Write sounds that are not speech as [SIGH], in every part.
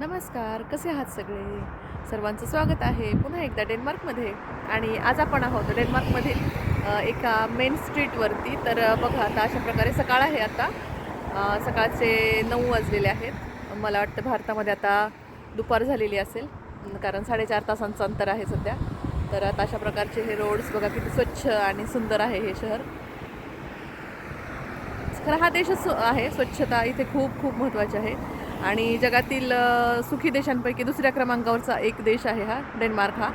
नमस्कार कसे आहात सगळे? सर्वांचं स्वागत आहे पुन्हा एकदा डेन्मार्कमध्ये. आणि आज आपण आहोत डेन्मार्कमधील एका मेन स्ट्रीटवरती. तर बघा आता अशा प्रकारे सकाळ आहे आता. सकाळचे नऊ वाजलेले आहेत. मला वाटतं भारतामध्ये आता दुपार झालेली असेल. कारण साडेचार तासांचं अंतर आहे सध्या. तर आता अशा प्रकारचे हे रोड्स बघा किती स्वच्छ आणि सुंदर आहे हे शहर. खरं हा देशच आहे. स्वच्छता इथे खूप खूप महत्त्वाची आहे. आणि जगातील सुखी देशांपैकी दुसऱ्या क्रमांकावरचा एक देश आहे हा डेन्मार्क हा.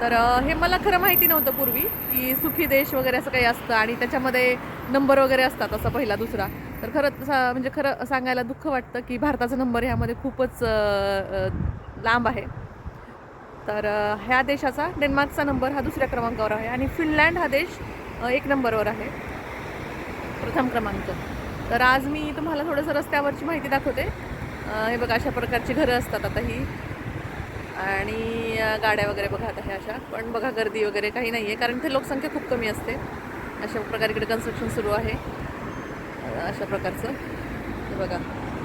तर हे मला खरं माहिती नव्हतं पूर्वी की सुखी देश वगैरे असं काही असतं आणि त्याच्यामध्ये नंबर वगैरे असतात असा पहिला दुसरा. तर खरं सा- म्हणजे खरं सांगायला दुःख वाटतं की भारताचा नंबर ह्यामध्ये खूपच लांब आहे. तर ह्या देशाचा डेन्मार्कचा नंबर हा दुसऱ्या क्रमांकावर आहे आणि फिनलँड हा देश एक नंबरवर आहे. प्रथम क्रमांक. तर आज मी तुम्हाला थोडंसं रस्त्यावरची माहिती दाखवते. हे बघा अशा प्रकारची घरं असतात आता ही. आणि गाड्या वगैरे बघा आता ह्या अशा. पण बघा गर्दी वगैरे काही नाही आहे कारण इथे लोकसंख्या खूप कमी असते. अशा प्रकारे इकडे कन्स्ट्रक्शन सुरू आहे. अशा प्रकारचं. बघा.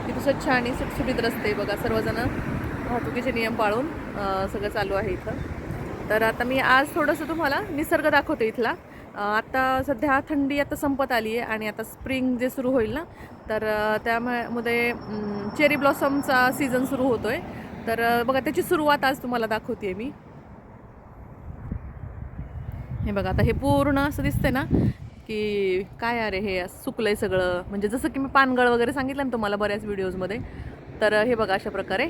किती स्वच्छ आणि सुटसुटीत रस्ते बघा सर्वजण वाहतुकीचे नियम पाळून सगळं चालू आहे इथं. तर आता मी आज थोडंसं तुम्हाला निसर्ग दाखवते इथला. आत्ता आता सध्या थंडी आता संपत आली आहे आणि आता स्प्रिंग जे सुरू होईल ना तर त्यामध्ये चेरी ब्लॉसमचा सीझन सुरू होतो आहे तर बघा त्याची सुरुवात आज तुम्हाला दाखवते मी. हे बघा आता हे पूर्ण असं दिसतंय ना की काय अरे हे सुकलंय सगळं. म्हणजे जसं की मी पानगळ वगैरे सांगितलं ना तुम्हाला बऱ्याच व्हिडिओजमध्ये तर हे बघा अशा प्रकारे.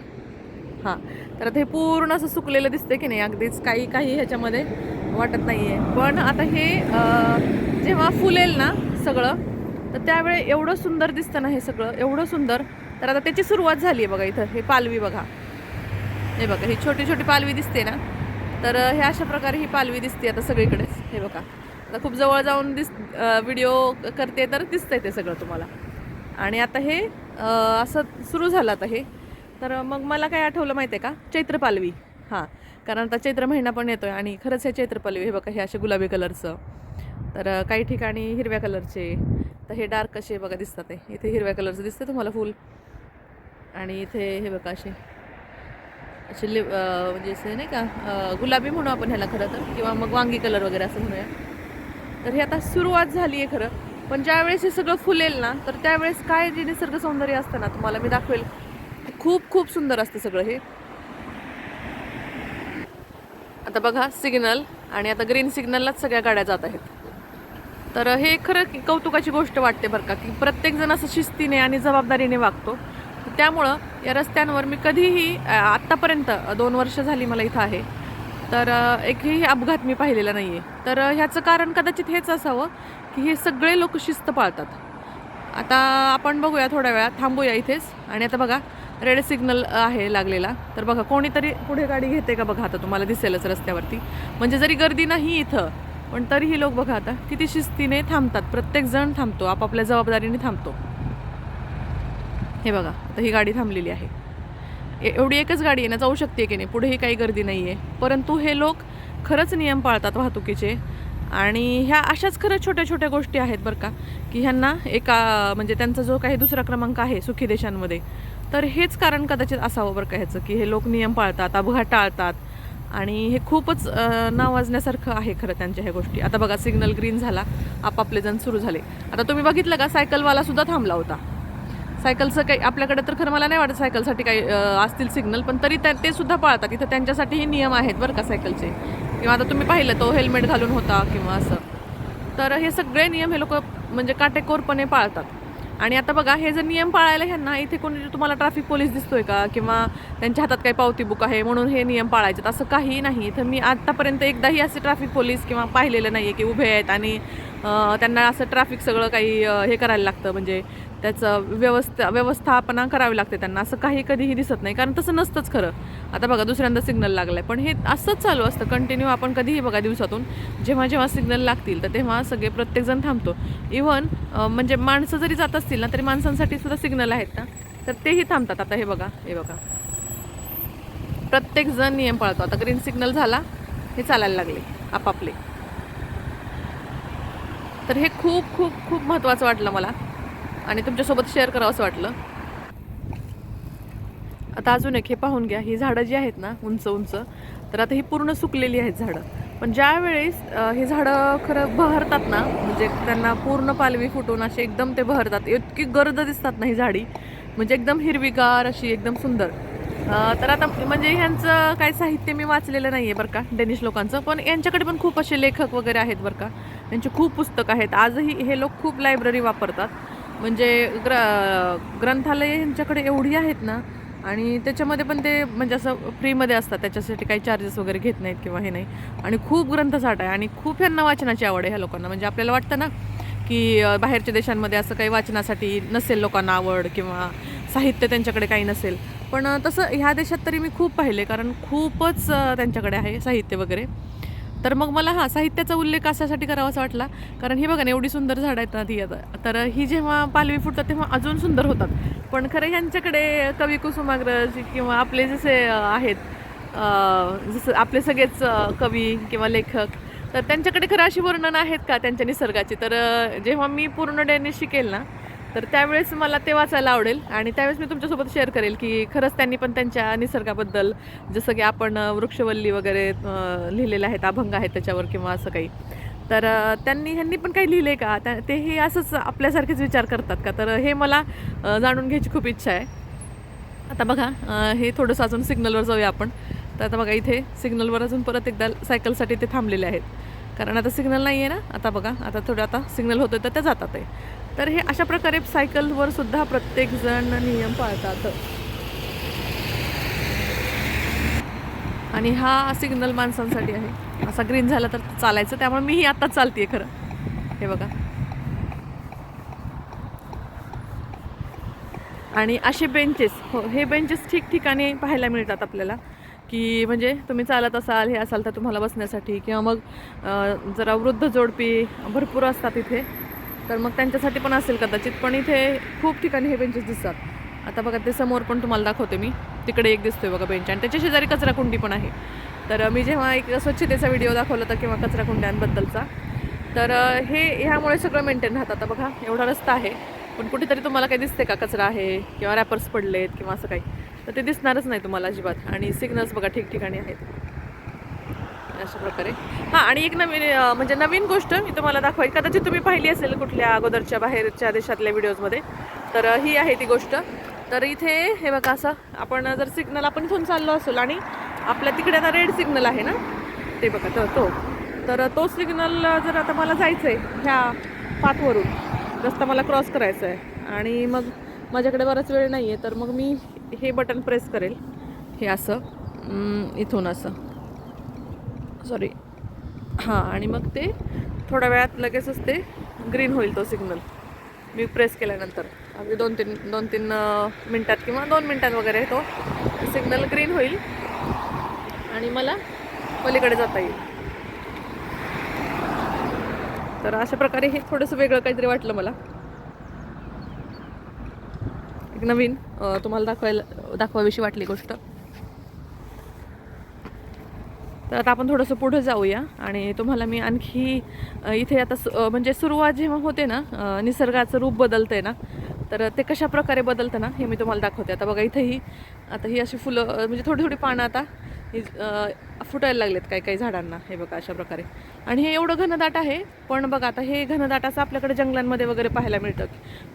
हां तर आता हे पूर्ण असं सुकलेलं दिसतंय की नाही अगदीच काही काही ह्याच्यामध्ये. वाटत नाही आहे पण आता हे जेव्हा फुलेल ना सगळं तर त्यावेळे एवढं सुंदर दिसतं ना हे सगळं एवढं सुंदर. तर आता त्याची सुरुवात झाली आहे बघा इथं हे पालवी बघा. हे बघा ही छोटी छोटी पालवी दिसते ना तर हे अशा प्रकारे ही पालवी दिसते आता सगळीकडेच हे बघा आता खूप जवळ जाऊन दिस व्हिडिओ करते तर दिसतंय ते सगळं तुम्हाला. आणि आता हे असं सुरू झालं आता हे. तर मग मला काय आठवलं माहिती आहे का? चैत्र पालवी. हां. कारण आता चैत्र महिना पण येतो आहे आणि खरंच हे चैत्रपली हे बघा हे असे गुलाबी कलरचं. तर काही ठिकाणी हिरव्या कलरचे तर हे डार्क असे बघा दिसतात ते इथे हिरव्या कलरचं दिसतं तुम्हाला फूल. आणि इथे हे बघा असे असे लिव म्हणजे असे नाही का गुलाबी म्हणू आपण ह्याला खरं तर किंवा मग वांगी कलर वगैरे असं म्हणूया. तर हे आता सुरुवात झाली आहे खरं. पण ज्यावेळेस हे सगळं फुलेल ना तर त्यावेळेस काय जे निसर्ग सौंदर्य असतं ना तुम्हाला मी दाखवेल. खूप खूप सुंदर असतं सगळं हे. आता बघा सिग्नल आणि आता ग्रीन सिग्नललाच सगळ्या गाड्या जात आहेत. तर हे खरं की कौतुकाची गोष्ट वाटते बरं का की प्रत्येकजण असं शिस्तीने आणि जबाबदारीने वागतो. त्यामुळं या रस्त्यांवर मी कधीही आत्तापर्यंत दोन वर्ष झाली मला इथं आहे. तर एकही अपघात मी पाहिलेला नाही आहे तर ह्याचं कारण कदाचित हेच असावं की हे सगळे लोक शिस्त पाळतात. आता आपण बघूया थोड्या वेळात थांबूया इथेच. आणि आता बघा रेड सिग्नल आहे लागलेला. तर बघा कोणीतरी पुढे गाडी घेते का बघा आता तुम्हाला दिसेलच रस्त्यावरती. म्हणजे जरी गर्दी नाही इथं पण तरीही लोक बघा आता किती शिस्तीने थांबतात. प्रत्येक जण थांबतो आपापल्या जबाबदारीने थांबतो. हे बघा आता ही गाडी थांबलेली आहे. ए- एवढी एकच गाडी आहे ना जाऊ शकते की नाही? पुढेही काही गर्दी नाही आहे परंतु हे लोक खरंच नियम पाळतात वाहतुकीचे. आणि ह्या अशाच खरं छोट्या छोट्या गोष्टी आहेत बरं का की ह्यांना एका म्हणजे त्यांचा जो काही दुसरा क्रमांक आहे सुखी देशांमध्ये तर हेच कारण कदाचित असावं बरं का ह्याचं की हे लोक नियम पाळतात अपघात टाळतात आणि हे खूपच नावाजण्यासारखं आहे खरं त्यांच्या ह्या गोष्टी. आता बघा सिग्नल ग्रीन झाला आपापले जण सुरू झाले. आता तुम्ही बघितलं का सायकलवाला सुद्धा थांबला होता. सायकलचं काही आपल्याकडे तर खरं मला नाही वाटत सायकलसाठी काही असतील सिग्नल पण तरी त्या ते सुद्धा पाळतात. इथं त्यांच्यासाठीही नियम आहेत बरं का सायकलचे. किंवा आता तुम्ही पाहिलं तो हेल्मेट घालून होता किंवा असं. तर हे सगळे नियम हे लोक म्हणजे काटेकोरपणे पाळतात. आणि आता बघा हे जर नियम पाळायला ह्यांना इथे कोणी तुम्हाला ट्रॅफिक पोलीस दिसतोय का? किंवा त्यांच्या हातात काही पावती बुक आहे म्हणून हे नियम पाळायचे असं काही नाही. तर मी आत्तापर्यंत एकदाही असे ट्रॅफिक पोलीस किंवा पाहिलेलं नाही आहे की उभे आहेत आणि त्यांना असं ट्रॅफिक सगळं काही हे करायला लागतं. म्हणजे त्याचं व्यवस्था व्यवस्थापना करावी लागते त्यांना. असं काही कधीही दिसत नाही. कारण तसं नसतंच खरं. आता बघा दुसऱ्यांदा सिग्नल लागला आहे पण हे असंच चालू असतं. कंटिन्यू आपण कधीही बघा दिवसातून. जेव्हा जेव्हा सिग्नल लागतील तर तेव्हा सगळे प्रत्येकजण थांबतो. इव्हन म्हणजे माणसं जरी जात असतील ना तरी माणसांसाठी सुद्धा सिग्नल आहेत ना? तर तेही थांबतात. आता हे बघा हे बघा. प्रत्येकजण नियम पाळतो. आता ग्रीन सिग्नल झाला हे चालायला लागले आपापले. तर हे खूप खूप खूप महत्त्वाचं वाटलं मला. आणि तुमच्यासोबत शेअर करावं असं वाटलं. आता अजून एक हे पाहून घ्या. ही झाडं जी आहेत ना उंच उंच तर आता ही पूर्ण सुकलेली आहेत झाडं. पण ज्या वेळेस ही झाडं खरं बहरतात ना म्हणजे त्यांना पूर्ण पालवी फुटून असे एकदम ते बहरतात. इतकी गर्द दिसतात ना ही झाडी. म्हणजे एकदम हिरवीगार अशी एकदम सुंदर. तर आता म्हणजे ह्यांचं काय साहित्य मी वाचलेलं नाही आहे बरं का डेनिश लोकांचं. पण यांच्याकडे पण खूप असे लेखक वगैरे आहेत बरं का. त्यांचे खूप पुस्तकं आहेत. आजही हे लोक खूप लायब्ररी वापरतात. म्हणजे ग्र ग्रंथालय यांच्याकडे एवढी आहेत ना आणि त्याच्यामध्ये पण ते म्हणजे असं फ्रीमध्ये असतात त्याच्यासाठी काही चार्जेस वगैरे घेत नाहीत किंवा हे नाही. आणि खूप ग्रंथसाठा आहे आणि खूप ह्यांना वाचनाची आवड आहे ह्या लोकांना. म्हणजे आपल्याला वाटतं ना की बाहेरच्या देशांमध्ये असं काही वाचनासाठी नसेल लोकांना आवड किंवा साहित्य त्यांच्याकडे काही नसेल. पण तसं ह्या देशात तरी मी खूप पाहिले कारण खूपच त्यांच्याकडे आहे साहित्य वगैरे. तर मग मला हा साहित्याचा उल्लेख कशासाठी करावा असं वाटला. कारण ही बघा ना एवढी सुंदर झाडं आहेत ना ती आता. तर ही जेव्हा पालवी फुटतात तेव्हा अजून सुंदर होतात. पण खरं ह्यांच्याकडे कवी कुसुमाग्रज किंवा आपले जसे आहेत जसं आपले सगळेच कवी किंवा लेखक तर त्यांच्याकडे खरं अशी वर्णन आहेत का त्यांच्या निसर्गाची? तर जेव्हा मी पूर्ण डेने शिकेल ना तर त्यावेळेस मला ते वाचायला आवडेल आणि त्यावेळेस मी तुमच्यासोबत शेअर करेल की खरंच त्यांनी पण त्यांच्या निसर्गाबद्दल जसं की आपण वृक्षवल्ली वगैरे लिहिलेलं लिहिलेले आहेत अभंग आहेत त्याच्यावर किंवा असं काही. तर त्यांनी ह्यांनी पण काही लिहिले का? त्या ते हे असंच आपल्यासारखेच विचार करतात का? तर हे मला जाणून घ्यायची खूप इच्छा आहे. आता बघा हे थोडंसं अजून सिग्नलवर जाऊया आपण. तर आता बघा इथे सिग्नलवर अजून परत एकदा सायकलसाठी ते थांबलेले आहेत. कारण आता सिग्नल नाही आहे ना? आता बघा आता थोडं आता सिग्नल होतं तर ते जातात आहे तर हे अशा प्रकारे सायकलवर सुद्धा प्रत्येकजण नियम पाळतात. आणि हा सिग्नल माणसांसाठी आहे. असा ग्रीन झाला तर चालायचं. त्यामुळे मीही आत्ता चालते खरं. हे बघा. आणि असे बेंचेस हो हे बेंचेस ठिकठिकाणी पाहायला मिळतात आपल्याला. की म्हणजे तुम्ही चालत असाल हे असाल तर तुम्हाला बसण्यासाठी किंवा मग जरा वृद्ध जोडपी भरपूर असतात इथे. तर मग त्यांच्यासाठी पण असेल कदाचित पण इथे खूप ठिकाणी हे बेंचेस दिसतात. आता बघा ते समोर पण तुम्हाला दाखवते मी. तिकडे एक दिसतोय बघा बेंच आणि त्याच्या शेजारी कचरा कुंडी पण आहे. तर मी जेव्हा एक स्वच्छतेचा व्हिडिओ दाखवला होता किंवा कचरा कुंड्यांबद्दलचा तर हे ह्यामुळे सगळं मेंटेन राहतं. आता बघा एवढा रस्ता आहे. पण कुठेतरी तुम्हाला काही दिसते का कचरा आहे? किंवा रॅपर्स पडलेत किंवा असं काही. तर ते दिसणारच नाही तुम्हाला अजिबात. आणि सिग्नल्स बघा ठिकठिकाणी आहेत. अशा प्रकारे. हां आणि एक नवीन म्हणजे नवीन गोष्ट मी तुम्हाला दाखवायची कदाचित तुम्ही पाहिली असेल कुठल्या अगोदरच्या बाहेरच्या देशातल्या व्हिडिओजमध्ये तर ही आहे ती गोष्ट. तर इथे हे बघा असं आपण जर सिग्नल आपण इथून चाललो असेल आणि आपल्या तिकडे आता रेड सिग्नल आहे ना? ते बघा तर तो. तर तो सिग्नल जर आता मला जायचं आहे ह्या पाथवरून रस्ता मला क्रॉस करायचा आहे आणि मग माझ्याकडे बराच वेळ नाही आहे तर मग मी हे बटन प्रेस करेल. हे असं इथून असं. सॉरी हां आणि मग ते थोड्या वेळात लगेचच ते ग्रीन होईल तो सिग्नल मी प्रेस केल्यानंतर. अगदी दोन तीन दोन तीन मिनटात किंवा दोन मिनटात वगैरे तो सिग्नल ग्रीन होईल. आणि मला पलीकडे जाता येईल. तर अशा प्रकारे हे थोडंसं वेगळं काहीतरी वाटलं मला. एक नवीन तुम्हाला दाखवायला दाखवावीशी वाटली गोष्ट. तर आता आपण थोडंसं पुढं जाऊया. आणि तुम्हाला मी आणखी इथे आता सु- म्हणजे सुरुवात जेव्हा होते ना निसर्गाचं रूप बदलतंय ना तर ते कशा प्रकारे बदलतं ना हे मी तुम्हाला दाखवते. आता बघा इथेही आता ही अशी फुलं म्हणजे थोडी थोडी पानं आता ही फुटायला लागलेत काही काही झाडांना हे बघा अशा प्रकारे. आणि हे एवढं घनदाट आहे पण बघा आता हे घनदाट असं आपल्याकडे जंगलांमध्ये वगैरे पाहायला मिळतं.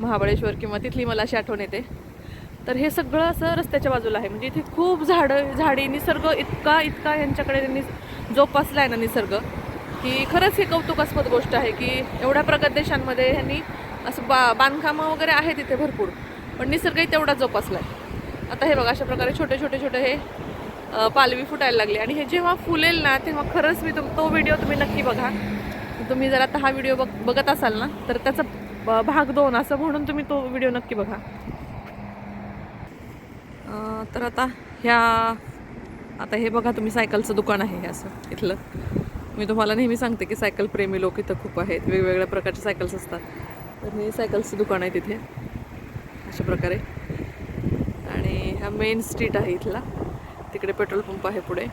महाबळेश्वर किंवा तिथली मला अशी आठवण येते. तर हे सगळं असं रस्त्याच्या बाजूला आहे. म्हणजे इथे खूप झाडं झाडी निसर्ग इतका इतका यांच्याकडे त्यांनी जोपासला आहे ना निसर्ग. की खरंच हे कौतुकास्पद गोष्ट आहे की एवढ्या प्रगत देशांमध्ये ह्यांनी असं बा बांधकामं वगैरे आहेत इथे भरपूर पण निसर्गही तेवढा जोपासला आहे. आता हे बघा अशा प्रकारे छोटे छोटे छोटे हे पालवी फुटायला लागली. आणि हे जेव्हा फुलेल ना तेव्हा खरंच मी तुम तो व्हिडिओ तुम्ही नक्की बघा. तुम्ही जर आता हा व्हिडिओ बघ बघत असाल ना तर त्याचा ब- भाग दोन असं म्हणून तुम्ही तो व्हिडिओ नक्की बघा. तर आता ह्या आता हे बघा तुम्ही सायकलचं दुकान आहे हे असं इथलं. मी तुम्हाला नेहमी सांगते की सायकल प्रेमी लोक इथं खूप आहेत वेगवेगळ्या प्रकारचे सायकल्स असतात. तर हे सायकलचं दुकान आहे तिथे अशा प्रकारे. आणि हा मेन स्ट्रीट आहे इथला तिकडे पेट्रोल पंप आहे पुढे.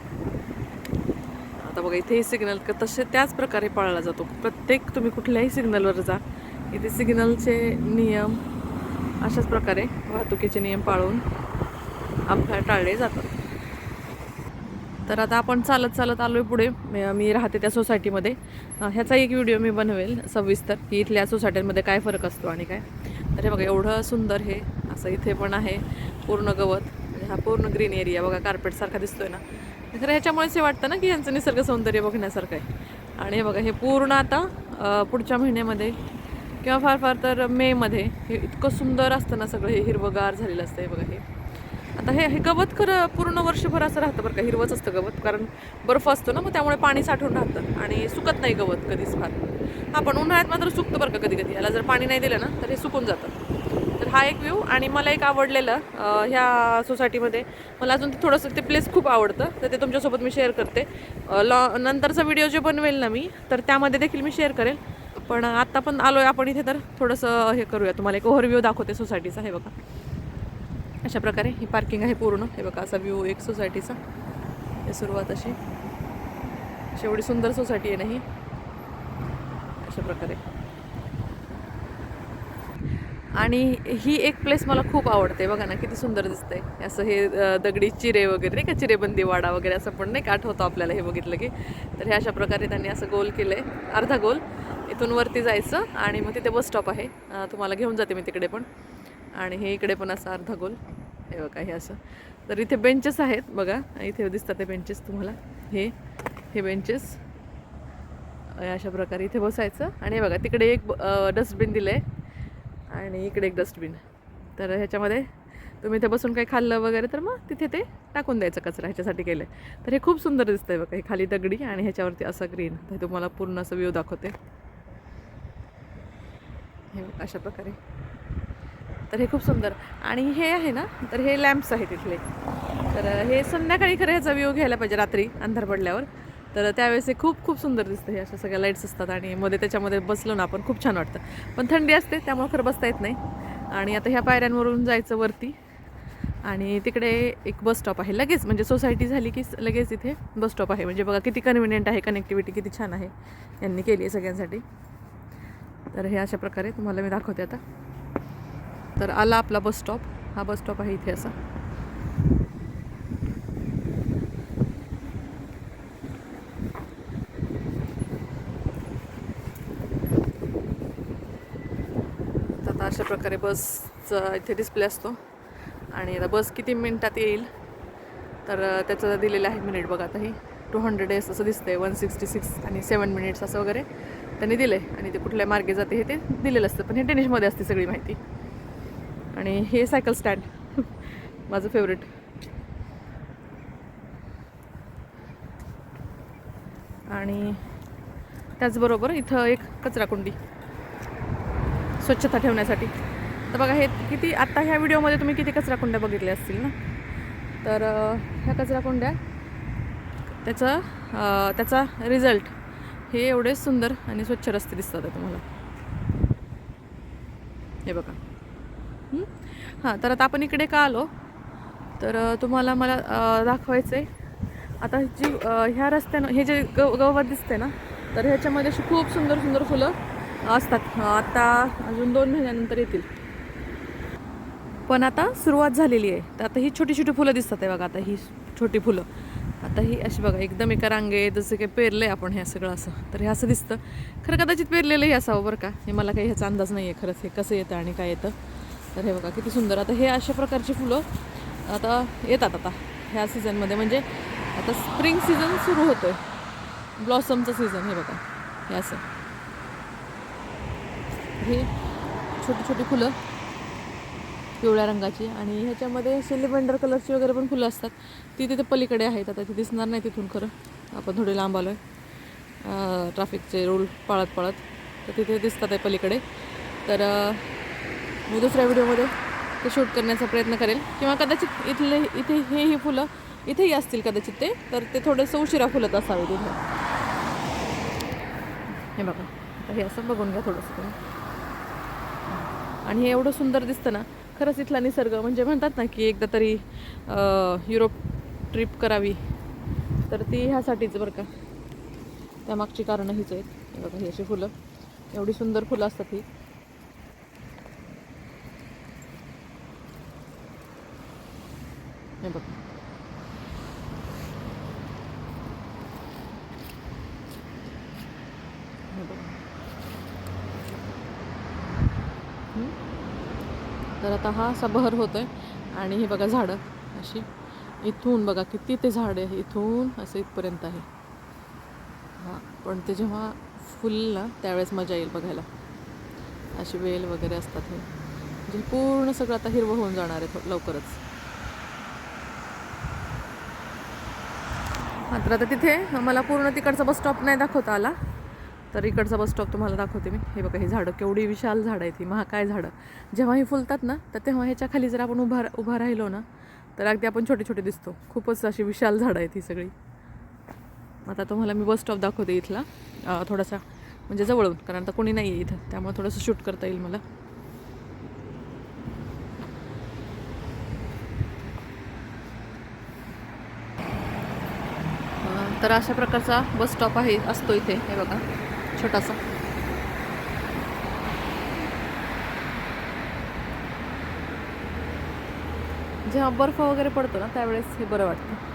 आता बघा इथेही सिग्नल का तसे त्याच प्रकारे पाळला जातो. प्रत्येक तुम्ही कुठल्याही सिग्नलवर जा इथे सिग्नलचे नियम अशाच प्रकारे वाहतुकीचे नियम पाळून अपघात टाळले जातात. तर आता आपण चालत चालत आलो आहे पुढे. मी- राहते त्या सोसायटीमध्ये. ह्याचा एक व्हिडिओ मी बनवेल सविस्तर की इथल्या सोसायटीमध्ये काय फरक असतो आणि काय. तर हे बघा एवढं सुंदर हे असं इथे पण आहे पूर्ण गवत. हा पूर्ण ग्रीन एरिया बघा कार्पेटसारखा दिसतोय ना. खरं ह्याच्यामुळेच हे वाटतं ना की यांचं निसर्ग सौंदर्य बघण्यासारखं आहे. आणि हे बघा हे पूर्ण आता पुढच्या महिन्यामध्ये किंवा फार फार तर मेमध्ये हे इतकं सुंदर असतं ना सगळं हे हिरवंगार झालेलं असतं हे बघा हे. आता हे हे गवत खरं पूर्ण वर्षभर असं राहतं बरं का. हिरवंच असतं गवत कारण बर्फ असतो ना मग त्यामुळे पाणी साठून राहतं आणि सुकत नाही गवत कधीच फार. हा पण उन्हाळ्यात मात्र सुकतं बरं का कधी कधी याला जर पाणी नाही दिलं ना तर हे सुकून जातं. तर हा एक व्ह्यू आणि मला एक आवडलेलं ह्या सोसायटीमध्ये मला अजून ते थोडंसं ते प्लेस खूप आवडतं तर ते तुमच्यासोबत मी शेअर करते. लॉ नंतरचा व्हिडिओ जे बनवेल ना मी तर त्यामध्ये देखील मी शेअर करेल. पण आत्ता पण आलो आहे आपण इथे तर थोडंसं हे करूया. तुम्हाला एक ओव्हरव्ह्यू दाखवते सोसायटीचा हे बघा. अशा प्रकारे ही पार्किंग आहे पूर्ण. हे बघा असा व्ह्यू एक सोसायटीचा हे सुरुवात अशी. एवढी सुंदर सोसायटी आहे ना ही. अशा प्रकारे. आणि ही एक प्लेस मला खूप आवडते. बघा ना किती सुंदर दिसतंय. असं हे दगडी चिरे वगैरे नाही का? चिरेबंदी वाडा वगैरे असं पण नाही का? आठवतं आपल्याला हे बघितलं की. तर हे अशा प्रकारे त्यांनी असं गोल केलं आहे अर्धा गोल. इथून वरती जायचं आणि मग तिथे बस स्टॉप आहे. तुम्हाला घेऊन जाते मी तिकडे पण. आणि हे इकडे पण असं अर्धा गोल. हे बघा हे असं. तर इथे बेंचेस आहेत बघा. इथे दिसतात ते बेंचेस तुम्हाला. हे हे बेंचेस अशा प्रकारे इथे बसायचं. आणि हे बघा तिकडे एक डस्टबिन दिलं आहे आणि इकडे एक डस्टबिन तर ह्याच्यामध्ये तुम्ही इथे बसून काही खाल्लं वगैरे तर मग तिथे ते टाकून द्यायचं कचरा ह्याच्यासाठी केलं आहे तर हे खूप सुंदर दिसतंय बघा हे खाली दगडी आणि ह्याच्यावरती असं ग्रीन तर तुम्हाला पूर्ण असं व्ह्यू दाखवते. हे अशा प्रकारे. तर हे खूप सुंदर. आणि हे आहे ना तर हे लॅम्प्स आहेत तिथले तर हे संध्याकाळी खरं ह्याचा व्ह्यू घ्यायला पाहिजे रात्री अंधार पडल्यावर. तर त्यावेळेस हे खूप खूप सुंदर दिसतं हे अशा सगळ्या लाईट्स असतात आणि मध्ये त्याच्यामध्ये बसलो ना आपण खूप छान वाटतं. पण थंडी असते त्यामुळे खरं बसता येत नाही. आणि आता ह्या पायऱ्यांवरून जायचं वरती. आणि तिकडे एक बस स्टॉप आहे. लगेच म्हणजे सोसायटी झाली की लगेच इथे बस स्टॉप आहे. म्हणजे बघा किती कन्व्हिनियंट आहे कनेक्टिव्हिटी किती छान आहे यांनी केली आहे सगळ्यांसाठी. तर हे अशा प्रकारे तुम्हाला मी दाखवते आता. तर आला आपला बस स्टॉप. हा बस स्टॉप आहे इथे असा. आता अशा प्रकारे बसचा इथे डिस्प्ले असतो. आणि आता बस किती मिनिटात येईल? तर त्याचं दिलेलं आहे मिनिट बघा आता ही. टू हंड्रेड डेज असं दिसतंय. वन सिक्स्टी सिक्स आणि सेवन मिनिट्स असं वगैरे त्यांनी दिलं आहे आणि ते कुठल्या मार्गे जाते हे ते दिलेलं असतं. पण हे टेनिसमध्ये असते सगळी माहिती. आणि हे सायकल स्टँड [LAUGHS] माझं फेवरेट आणि त्याचबरोबर इथं एक कचराकुंडी स्वच्छता ठेवण्यासाठी. तर बघा हे किती आत्ता ह्या व्हिडिओमध्ये तुम्ही किती कचराकुंड्या बघितल्या असतील ना? तर ह्या कचराकुंड्या त्याचा त्याचा रिझल्ट हे एवढे सुंदर आणि स्वच्छ रस्ते दिसतात आहे तुम्हाला. हे बघा. हां? तर आता आपण इकडे का आलो? तर तुम्हाला मला दाखवायचं आहे आता जी ह्या रस्त्यानं हे जे गव गवत दिसते ना तर ह्याच्यामध्ये अशी खूप सुंदर सुंदर फुलं असतात. आता अजून दोन महिन्यानंतर येतील. पण आता सुरुवात झालेली आहे. तर आता ही छोटी छोटी फुलं दिसतात आहे बघा आता ही छोटी फुलं. आता ही अशी बघा एकदम एका रांगे जसं काही पेरलं आहे आपण हे सगळं असं. तर हे असं दिसतं. खरं कदाचित पेरलेलंही असावं बरं का? हे मला काही ह्याचा अंदाज नाही आहे खरंच हे कसं येतं आणि काय येतं. तर हे बघा किती सुंदर. आता हे अशा प्रकारची फुलं आता येतात आता ह्या सीझनमध्ये म्हणजे आता स्प्रिंग सीझन सुरू होतो आहे ब्लॉसमचं सीझन हे बघा. हे असं. हे छोटी छोटी फुलं पिवळ्या रंगाची. आणि ह्याच्यामध्ये सिलिबेंडर कलरची वगैरे पण फुलं असतात. ती तिथे पलीकडे आहेत. आता ती दिसणार नाही तिथून खरं. आपण थोडे लांब आलो आहे ट्रॅफिकचे रूल पाळत पाळत. तर तिथे दिसतात आहे पलीकडे. तर मी दुसऱ्या व्हिडिओमध्ये ते शूट करण्याचा प्रयत्न करेल. किंवा कदाचित इथले इथे हे ही फुलं इथेही असतील कदाचित ते तर ते थोडंसं उशिरा फुलत असावे तिथे. हे बघा आता हे असं बघून घ्या थोडंसं तुम्ही. आणि हे एवढं सुंदर दिसतं ना खरंच इथला निसर्ग म्हणजे म्हणतात ना की एकदा तरी युरोप ट्रिप करावी तर ती ह्यासाठीच बरं का. त्यामागची कारणं हीच आहेत. हे बघा ही अशी फुलं. एवढी सुंदर फुलं असतात ही. हे बघ. हे बघ. तर आता हा असा बहर आहे आणि हे बघा झाडं अशी. इथून बघा किती ते झाड आहे. इथून असं इथपर्यंत आहे. हां पण ते जेव्हा फुल ना त्यावेळेस मजा येईल बघायला. अशी वेल वगैरे असतात हे. म्हणजे पूर्ण सगळं आता हिरवं होऊन जाणार आहे थो- लवकरच. मात्र आता तिथे मला पूर्ण तिकडचा बस स्टॉप नाही दाखवता आला. तर इकडचा बस स्टॉप तुम्हाला दाखवते मी. हे बघा ही झाडं केवढी विशाल झाडं आहेत ही. महाकाय झाडं. जेव्हा ही फुलतात ना तर तेव्हा ह्याच्या खाली जर आपण उभा उभा राहिलो ना तर अगदी आपण छोटे छोटे दिसतो. खूपच अशी विशाल झाडं आहेत ही सगळी. आता तुम्हाला मी बस स्टॉप दाखवते इथला. थोडासा म्हणजे जवळून कारण आता कोणी नाही आहे इथं. त्यामुळे थोडंसं शूट करता येईल मला. तर अशा प्रकारचा बस स्टॉप आहे असतो इथे. हे बघा छोटासा. जेव्हा बर्फ वगैरे पडतो ना त्यावेळेस हे बरं वाटतं.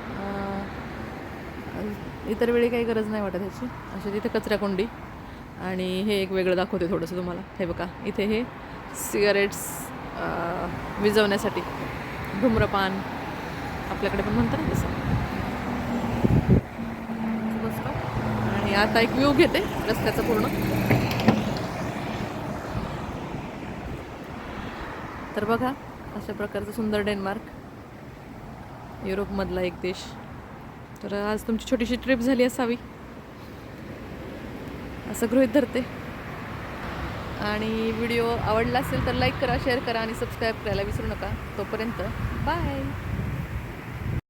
इतर वेळी काही गरज नाही वाटत ह्याची. अशी तिथे कचऱ्याकोंडी आणि हे एक वेगळं दाखवते थोडंसं तुम्हाला. हे बघा इथे हे सिगारेट्स विजवण्यासाठी धूम्रपान आपल्याकडे पण म्हणतात ना तसं बस का? आणि आता एक व्ह्यू घेते रस्त्याचा पूर्ण. तर बघा अशा प्रकारचं सुंदर डेन्मार्क. युरोपमधला एक देश. तर आज तुमची छोटीशी ट्रिप झाली असावी. असं गृहित धरते. आणि व्हिडिओ आवडला असेल तर लाईक करा शेअर करा आणि सबस्क्राईब करायला विसरू नका. तोपर्यंत बाय!